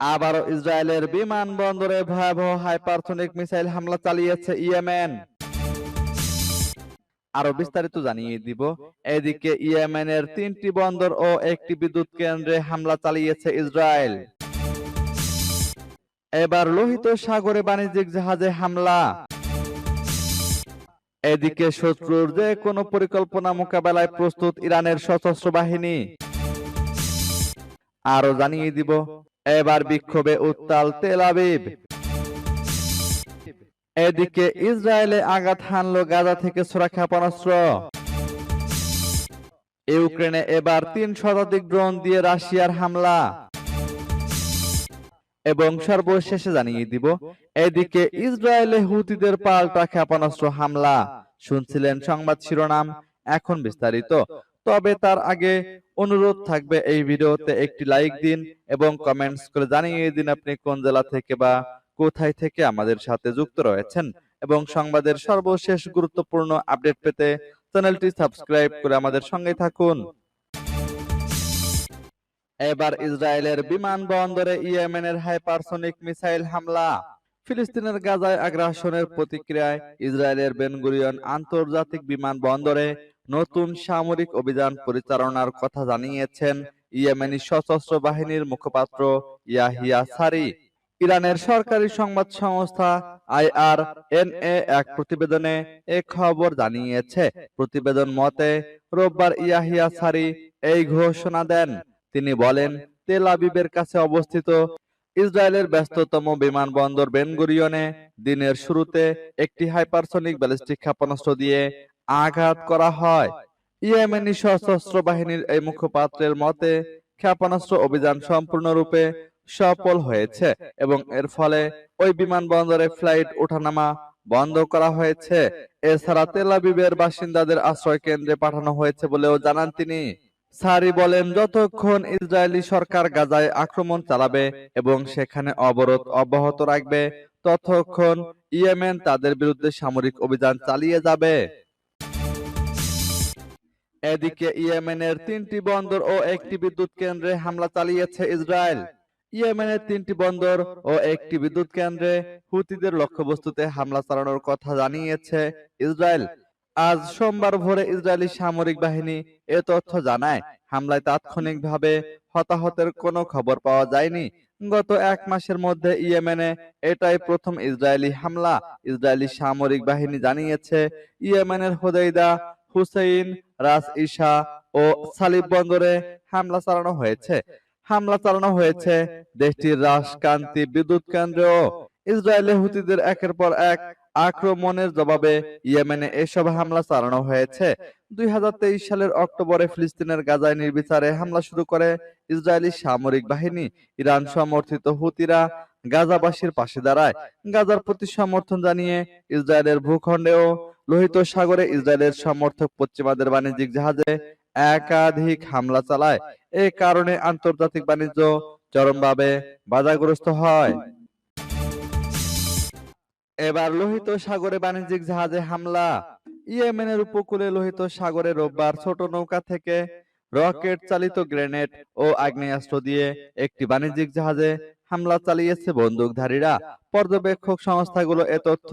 আবারও ইসরায়েলের বিমানবন্দরে ভয়াবহ হাইপারসনিক মিসাইল হামলা চালিয়েছে ইয়েমেন। আরও বিস্তারিত জানিয়ে দিব। এদিকে ইয়েমেনের তিনটি বন্দর ও একটি বিদ্যুৎ কেন্দ্রে হামলা চালিয়েছে ইসরায়েল। এবার লোহিত সাগরে বাণিজ্যিক জাহাজে হামলা। এদিকে শত্রুর যে কোনো পরিকল্পনা মোকাবেলায় প্রস্তুত ইরানের সশস্ত্র বাহিনী। আরও জানিয়ে দিব। এবার বিক্ষোভে উত্তাল তেল আবিব। এদিকে ইসরায়েলে আঘাত হানলো গাজা থেকে ছোড়া ক্ষেপণাস্ত্র ইউক্রেনে এবার তিন শতাধিক ড্রোন দিয়ে রাশিয়ার হামলা। এবং সর্বশেষে জানিয়ে দিব, এদিকে ইসরায়েলে হুতিদের পাল্টা ক্ষেপণাস্ত্র হামলা। শুনছিলেন সংবাদ শিরোনাম, এখন বিস্তারিত। তবে তার আগে অনুরোধ থাকবে এই ভিডিওতে একটি লাইক দিন এবং কমেন্টস করে জানিয়ে দিন আপনি কোন জেলা থেকে বা কোথায় থেকে আমাদের সাথে যুক্ত রয়েছেন। এবং সংবাদের সর্বশেষ গুরুত্বপূর্ণ আপডেট পেতে চ্যানেলটি সাবস্ক্রাইব করে আমাদের সঙ্গে থাকুন। এবার ইসরায়েলের বিমানবন্দরে ইয়েমেনের হাইপারসনিক মিসাইল হামলা। ফিলিস্তিনের গাজায় আগ্রাসনের প্রতিক্রিয়ায় ইসরায়েলের বেনগুরিয়ন আন্তর্জাতিক বিমানবন্দরে নতুন সামরিক অভিযান পরিচালনার কথা জানিয়েছেন ইয়েমেনি সশস্ত্র বাহিনীর মুখপাত্র ইয়াহিয়া সারি। ইরানের সরকারি সংবাদ সংস্থা আইআর এক প্রতিবেদনে এ খবর জানিয়েছে। প্রতিবেদন মতে, রোববার ইয়াহিয়া সারি এই ঘোষণা দেন। তিনি বলেন, তেল আবিবের কাছে অবস্থিত ইসরায়েলের ব্যস্ততম বিমানবন্দর বেনগুরিয়নে দিনের শুরুতে একটি হাইপারসনিক ব্যালিস্টিক ক্ষেপণাস্ত্র দিয়ে আঘাত করা হয়। ইয়েমেনি সশস্ত্র বাহিনীর এই মুখপাত্রের মতে, ক্ষেপণাস্ত্র অভিযান সম্পূর্ণরূপে সফল হয়েছে এবং এর ফলে ওই বিমানবন্দরে ফ্লাইট ওঠানামা বন্ধ করা হয়েছে। এছাড়া তেল আবিবের বাসিন্দাদের আশ্রয় কেন্দ্রে পাঠানো হয়েছে বলেও জানান তিনি। সারি বলেন, যতক্ষণ ইসরায়েলি সরকার গাজায় আক্রমণ চালাবে এবং সেখানে অবরোধ অব্যাহত রাখবে, ততক্ষণ ইয়েমেন তাদের বিরুদ্ধে সামরিক অভিযান চালিয়ে যাবে। এদিকে ইয়েমেনের তিনটি বন্দর ও একটি বিদ্যুৎ কেন্দ্রে হামলা চালিয়েছে ইসরায়েল। ইয়েমেনের তিনটি বন্দর ও একটি বিদ্যুৎ কেন্দ্রে হুতিদের লক্ষ্যবস্তুতে হামলা চালানোর কথা জানিয়েছে ইসরায়েল। আজ সোমবার ভোরে ইসরায়েলি সামরিক বাহিনী এ তথ্য জানায়। হামলায় তাৎক্ষণিকভাবে হতাহতের কোনো খবর পাওয়া যায়নি। গত এক মাসের মধ্যে ইয়েমেনে এটাই প্রথম ইসরায়েলি হামলা। ইসরায়েলি সামরিক বাহিনী জানিয়েছে, ইয়েমেনের হোদাইদা হুসেইন রাস ইশা ও সালিব বন্দরে হামলা চালানো হয়েছে। হামলা চালানো হয়েছে দেশটির রাজকান্তি বিদ্যুৎ কেন্দ্রেও ইসরায়েলে হুতিদের একের পর এক আক্রমণের জবাবে ইয়েমেনে এসব হামলা চালানো হয়েছে। দুই হাজার তেইশ সালের অক্টোবরে ফিলিস্তিনের গাজায় নির্বিচারে হামলা শুরু করে ইসরায়েলি সামরিক বাহিনী। ইরান সমর্থিত হুতিরা গাজাবাসীর পাশে দাঁড়ায়। গাজার প্রতি সমর্থন জানিয়ে ইসরায়েলের ভূখণ্ডেও লোহিত সাগরে ইসরায়েলের সমর্থক পশ্চিমাদের বাণিজ্যিক জাহাজে একাধিক হামলা চালায়। এ কারণে আন্তর্জাতিক বাণিজ্য চরমভাবে বাধাগ্রস্ত হয়। এবার লোহিত সাগরে বাণিজ্যিক জাহাজে হামলা। ইয়েমেনের উপকূলে লোহিত সাগরে রোববার ছোট নৌকা থেকে রকেট চালিত গ্রেনেড ও আগ্নেয়াস্ত্র দিয়ে একটি বাণিজ্যিক জাহাজে হামলা চালিয়েছে বন্দুকধারীরা। পর্যবেক্ষক সংস্থাগুলো এ তথ্য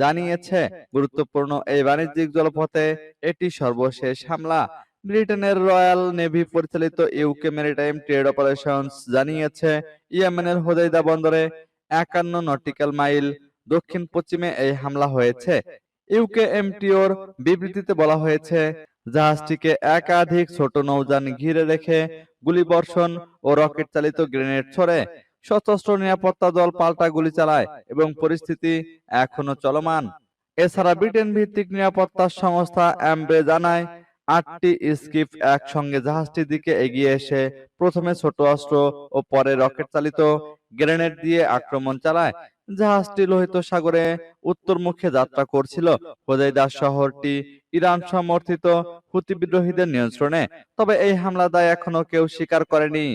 জানিয়েছে, গুরুত্বপূর্ণ এই বাণিজ্যিক জলপথে এটি সর্বশেষ হামলা। ব্রিটেনের রয়্যাল নেভি পরিচালিত ইউকে মেরিটাইম ট্রেড অপারেশনস জানিয়েছে, ইয়েমেনের হোদাইদা বন্দরে একান্ন নটিক্যাল মাইল দক্ষিণ পশ্চিমে এই হামলা হয়েছে। ইউকে এমটিওর বিবৃতিতে বলা হয়েছে, জাহাজটিকে একাধিক ছোট নৌযান ঘিরে রেখে গুলিবর্ষণ ও রকেট চালিত গ্রেনেড ছড়ে সশস্ত্র নিরাপত্তা দল পাল্টা গুলি চালায় এবং পরিস্থিতি এখনও চলমান। এছাড়া ব্রিটেন ভিত্তিক নিরাপত্তা সংস্থা অ্যাম্বে জানায়, আটটি স্কিপ একসঙ্গে জাহাজটির দিকে এগিয়ে এসে প্রথমে ছোট অস্ত্র ও পরে রকেট চালিত গ্রেনেড দিয়ে আক্রমণ চালায়। জাহাজটি লোহিত সাগরে উত্তর মুখে যাত্রা করছিল। হোজাইদা শহরটি ইরান সমর্থিত হুতি বিদ্রোহীদের নিয়ন্ত্রণে, তবে এই হামলা দায় এখনও কেউ স্বীকার করেনি।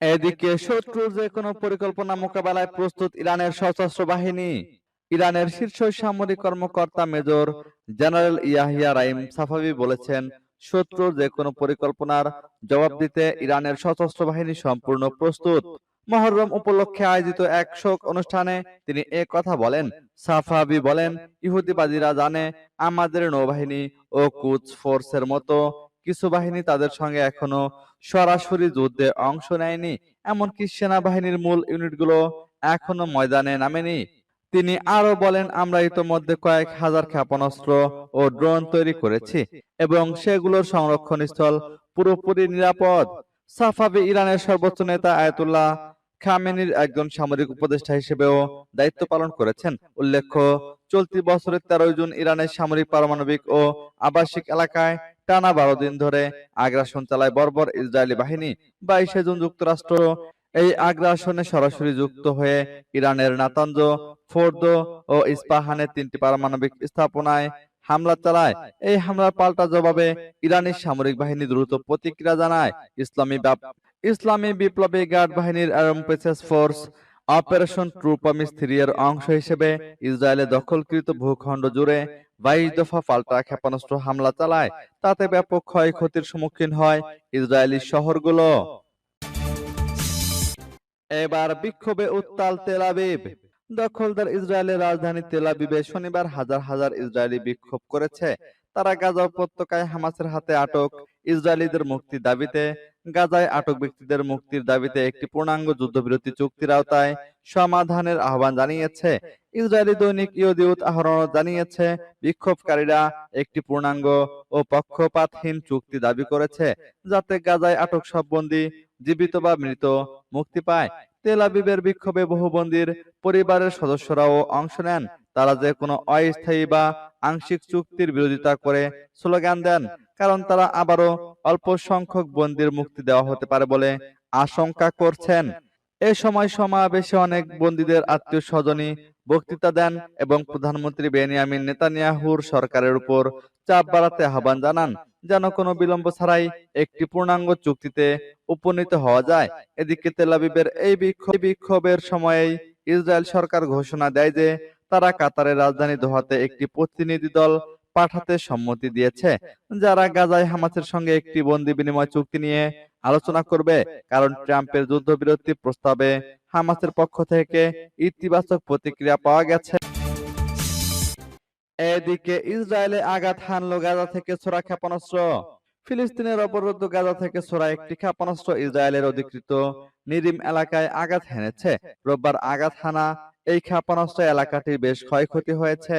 এদিকে শত্রুর যে কোনো পরিকল্পনা মোকাবেলায় প্রস্তুত ইরানের সশস্ত্র বাহিনী ইরানের শীর্ষ সামরিক কর্মকর্তা major general Yahya Rahim Safavi বলেছেন শত্রুর যে কোনো পরিকল্পনার জবাব দিতে ইরানের সশস্ত্র বাহিনী সম্পূর্ণ প্রস্তুত। মহরম উপলক্ষে আয়োজিত এক শোক অনুষ্ঠানে তিনি এ কথা বলেন সাফাবি বলেন ইহুদিবাদীরা জানে আমাদের নৌবাহিনী ও কুচ ফোর্সের মতো কিছু বাহিনী তাদের সঙ্গে এখনও সরাসরি যুদ্ধে অংশ নেয়নি, এমনকি সেনাবাহিনীর মূল ইউনিটগুলো এখনও ময়দানে নামেনি। তিনি আরও বলেন, আমরা ইতোমধ্যে কয়েক হাজার ক্ষেপণাস্ত্র ও ড্রোন তৈরি করেছি এবং সেগুলোর সংরক্ষণ স্থল পুরোপুরি নিরাপদ। সাফাবি ইরানের সর্বোচ্চ নেতা আয়াতুল্লাহ খামেনির একজন সামরিক উপদেষ্টা হিসেবেও দায়িত্ব পালন করেছেন। উল্লেখ্য, চলতি বছরের তেরোই জুন ইরানের সামরিক, পারমাণবিক ও আবাসিক এলাকায় টানা বারো দিন ধরে আগ্রাসন চালায় বর্বর ইসরায়েলি বাহিনী। বাইশে জুন যুক্তরাষ্ট্র এই আগ্রাসনে সরাসরি যুক্ত হয়ে ইরানের নাতাঞ্জ ফোর্দো ও ইস্পাহানের তিনটি পারমাণবিক স্থাপনায় হামলা চালায়। এই হামলার পাল্টা জবাবে ইরানি সামরিক বাহিনী দ্রুত প্রতিক্রিয়া জানায় ইসলামী ইসলামী বিপ্লবী গার্ড বাহিনীর ফোর্স অপারেশন ট্রু প্রমিস অংশ হিসেবে ইসরায়েলে দখলকৃত ভূখণ্ড জুড়ে বাইশ দফা পাল্টা ক্ষেপণাস্ত্র হামলা চালায়। তাতে ব্যাপক ক্ষয়ক্ষতির সম্মুখীন হয় ইসরায়েলি শহরগুলো। এবার বিক্ষোভে উত্তাল তেল আবিব। দখলদার ইসরায়েলের রাজধানী তেল আবিবে শনিবার হাজার হাজার ইসরায়েলি বিক্ষোভ করেছে। তারা গাজা উপত্যকায় হামাসের হাতে আটক। ইসরায়েলিদের মুক্তি দাবিতে গাজায় আটক ব্যক্তিদের মুক্তির দাবিতে একটি পূর্ণাঙ্গ যুদ্ধবিরতি চুক্তির আওতায় সমাধানের আহ্বান জানিয়েছে। ইসরায়েলি দৈনিক ইয়দিউত আহরণ জানিয়েছে, বিক্ষোভকারীরা একটি পূর্ণাঙ্গ ও পক্ষপাতহীন চুক্তি দাবি করেছে, যাতে গাজায় আটক সব বন্দী জীবিত বা মৃত মুক্তি পায়। তেল আবিবের বিক্ষোভে বহু বন্দির পরিবারের সদস্যরাও অংশ নেন। তারা যে কোনো অস্থায়ী বা আংশিক চুক্তির বিরোধিতা করে স্লোগান দেন, কারণ তারা আবারও অল্প সংখ্যক বন্দির মুক্তি দেওয়া হতে পারে বলে আশঙ্কা করছেন। এ সময় সমাবেশে অনেক বন্দীদের আত্মীয় স্বজনই বক্তৃতা দেন এবং প্রধানমন্ত্রী বেনিয়ামিন নেতানিয়াহুর সরকারের উপর চাপ বাড়াতে আহ্বান জানান, যেন কোনো বিলম্ব ছাড়াই একটি পূর্ণাঙ্গ চুক্তিতে উপনীত হওয়া যায়। এদিকে তেলাবিবের এই বিক্ষোভের সময়েই ইসরায়েল সরকার ঘোষণা দেয় যে তারা কাতারের রাজধানী দোহাতে একটি প্রতিনিধি দল পাঠাতে সম্মতি দিয়েছে, যারা গাজায় হামাসের সঙ্গে একটি বন্দি বিনিময় চুক্তি নিয়ে আলোচনা করবে, কারণ ট্রাম্পের যুদ্ধবিরতি প্রস্তাবে হামাসের পক্ষ থেকে ইতিবাচক প্রতিক্রিয়া পাওয়া গেছে। এদিকে ইসরায়েলে আঘাত হানলো গাজা থেকে ছোড়া ক্ষেপণাস্ত্র। ফিলিস্তিনের অবরুদ্ধ গাজা থেকে ছোড়া একটি ক্ষেপণাস্ত্র ইসরায়েলের অধিকৃত নিরিম এলাকায় আঘাত হেনেছে। রোববার আঘাত হানা এই ক্ষেপণাস্ত্র এলাকাটির বেশ ক্ষয়ক্ষতি হয়েছে।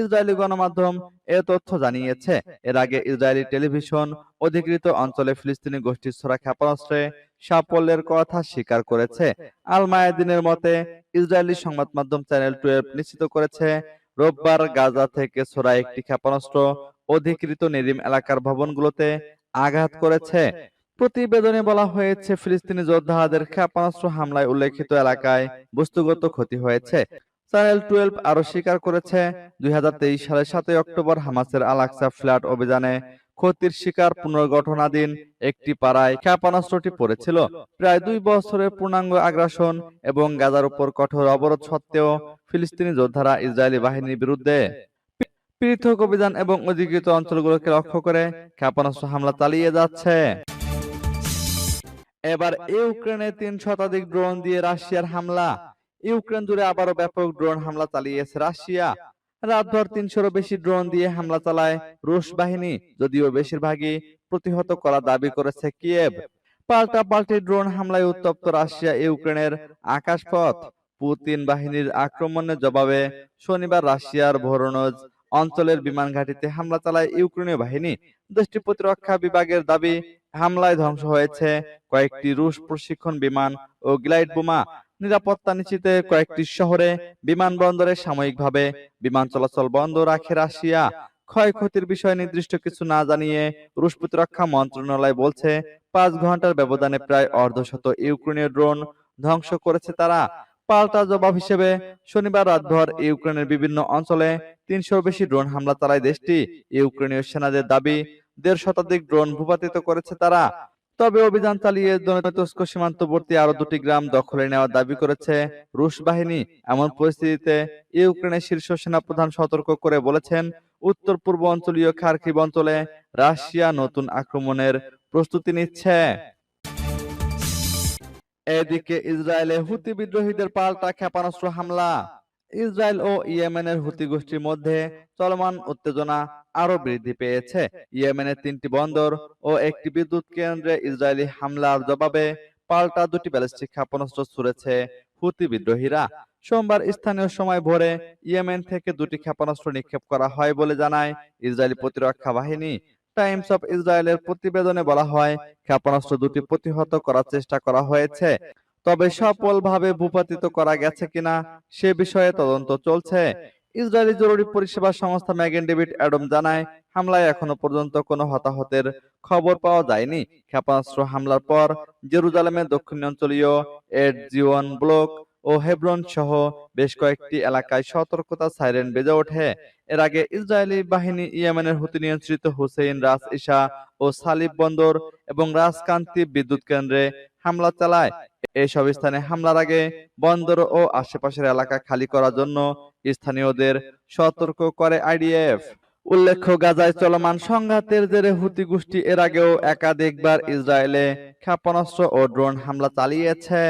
ইসরায়েলি গণমাধ্যম এ তথ্য জানিয়েছে। এর আগে ইসরায়েলি টেলিভিশন অধিকৃত অঞ্চলে ফিলিস্তিনি গোষ্ঠীর ছোড়া ক্ষেপণাস্ত্রে সাফল্যের কথা স্বীকার করেছে। আল মায়াদিনের মতে, ইসরায়েলি সংবাদ মাধ্যম চ্যানেল টুয়েলভ নিশ্চিত করেছে, রোববার গাজা থেকে ছোড়া একটি ক্ষেপণাস্ত্র অধিকৃত নিরিম এলাকার ভবনগুলোতে আঘাত করেছে। প্রতিবেদনে বলা হয়েছে, ফিলিস্তিনি যোদ্ধাদের ক্ষেপণাস্ত্র হামলায় উল্লেখিত এলাকায় বস্তুগত ক্ষতি হয়েছে। চ্যানেল টুয়েলভ আরও স্বীকার করেছে, দুই সালের সাতই অক্টোবর হামাসের আলাক্সা ফ্ল্যাট অভিযানে ক্ষতির শিকার পুনর্গঠনাধীন একটি পাড়ায় ক্ষেপণাস্ত্রটি পড়েছিল। প্রায় দুই বছরের পূর্ণাঙ্গ আগ্রাসন এবং গাজার উপর কঠোর অবরোধ সত্ত্বেও ফিলিস্তিনি যোদ্ধারা ইসরায়েলি বাহিনীর বিরুদ্ধে পৃথক অভিযান এবং অধিকৃত অঞ্চলগুলোকে লক্ষ্য করে ক্ষেপণাস্ত্র হামলা চালিয়ে যাচ্ছে। এবার ইউক্রেনে তিন শতাধিক ড্রোন দিয়ে রাশিয়ার হামলা। ইউক্রেন জুড়ে আবারও ব্যাপক ড্রোন হামলা চালিয়েছে রাশিয়া। রাতভর তিনশোরও বেশি ড্রোন দিয়ে হামলা চালায় রুশ বাহিনী, যদিও বেশিরভাগই প্রতিহত করা দাবি করেছে কিয়েভ। পাল্টা পাল্টি ড্রোন হামলায় উত্তপ্ত রাশিয়া ইউক্রেনের আকাশপথ। পুতিন বাহিনীর আক্রমণের জবাবে শনিবার রাশিয়ার ভোরোনজ অঞ্চলের বিমান ঘাঁটিতে হামলা চালায় ইউক্রেনীয় বাহিনী। দেশটির প্রতিরক্ষা বিভাগের দাবি, হামলায় ধ্বংস হয়েছে কয়েকটি রুশ প্রশিক্ষণ বিমান ও গ্লাইড বোমা। নিরাপত্তা নিশ্চিতে কয়েকটি শহরে বিমানবন্দরে সাময়িকভাবে বিমান চলাচল বন্ধ রাখে রাশিয়া। ক্ষয়ক্ষতির বিষয়ে নির্দিষ্ট কিছু না জানিয়ে রুশ প্রতিরক্ষা মন্ত্রণালয় বলছে, পাঁচ ঘণ্টার ব্যবধানে প্রায় অর্ধশত ইউক্রেনীয় ড্রোন ধ্বংস করেছে তারা। পাল্টা জবাব হিসেবে শনিবার রাতভর ইউক্রেনের বিভিন্ন অঞ্চলে তিনশোর বেশি ড্রোন হামলা চালায় দেশটি। ইউক্রেনীয় সেনাদের দাবি, দেড় শতাধিক ড্রোন ভূপাতিত করেছে তারা। তবে অভিযান চালিয়ে দনেতস্ক সীমান্তবর্তী আরও দুটি গ্রাম দখলে নেওয়ার দাবি করেছে রুশ বাহিনী। এমন পরিস্থিতিতে ইউক্রেনের শীর্ষ সেনাপ্রধান সতর্ক করে বলেছেন উত্তর পূর্ব অঞ্চলীয় খার্কিভ অঞ্চলে রাশিয়া নতুন আক্রমণের প্রস্তুতি নিচ্ছে। এদিকে ইসরায়েলে হুতি বিদ্রোহীদের পাল্টা ক্ষেপণাস্ত্র হামলা। ইসরায়েল ও ইয়েমেনের হুতি গোষ্ঠীর মধ্যে চলমান উত্তেজনা আরও বৃদ্ধি পেয়েছে। ইয়েমেনের তিনটি বন্দর ও একটি বিদ্যুৎ কেন্দ্রে ইসরায়েলি হামলার জবাবে পাল্টা দুটি ব্যালিস্টিক ক্ষেপণাস্ত্র ছুড়েছে হুতি বিদ্রোহীরা। সোমবার স্থানীয় সময় ভোরে ইয়েমেন থেকে দুটি ক্ষেপণাস্ত্র নিক্ষেপ করা হয় বলে জানায় ইসরায়েলি প্রতিরক্ষা বাহিনী। টাইমস অফ ইসরায়েলের প্রতিবেদনে বলা হয়, ক্ষেপণাস্ত্র দুটি প্রতিহত করার চেষ্টা করা হয়েছে। তবে সফলভাবে ভূপাতিত করা গেছে কিনা, সে বিষয়ে তদন্ত চলছে। ইসরায়েলি জরুরি পরিষেবা সংস্থা ম্যাগেন ডেভিড অ্যাডম জানায়, হামলায় এখনও পর্যন্ত কোনো হতাহতের খবর পাওয়া যায়নি। ক্ষেপণাস্ত্র হামলার পর জেরুজালেমের দক্ষিণাঞ্চলীয় এড জিওন ব্লক ও হেব্রন সহ বেশ কয়েকটি এলাকায় সতর্কতা সাইরেন বেজে ওঠে। এর আগে ইসরায়েলি বাহিনী ইয়েমেনের হুতি নিয়ন্ত্রিত হুসেইন রাস ইশা ও সালিব বন্দর এবং রাজকান্তি বিদ্যুৎ কেন্দ্রে হামলা চালায়। এসব স্থানে হামলার আগে বন্দর ও আশেপাশের এলাকা খালি করার জন্য স্থানীয়দের সতর্ক করে আইডিএফ। উল্লেখ্য, গাজায় চলমান সংঘাতের জেরে হুতি গোষ্ঠী এর আগেও একাধিকবার ইসরায়েলে ক্ষেপণাস্ত্র ও ড্রোন হামলা চালিয়েছে।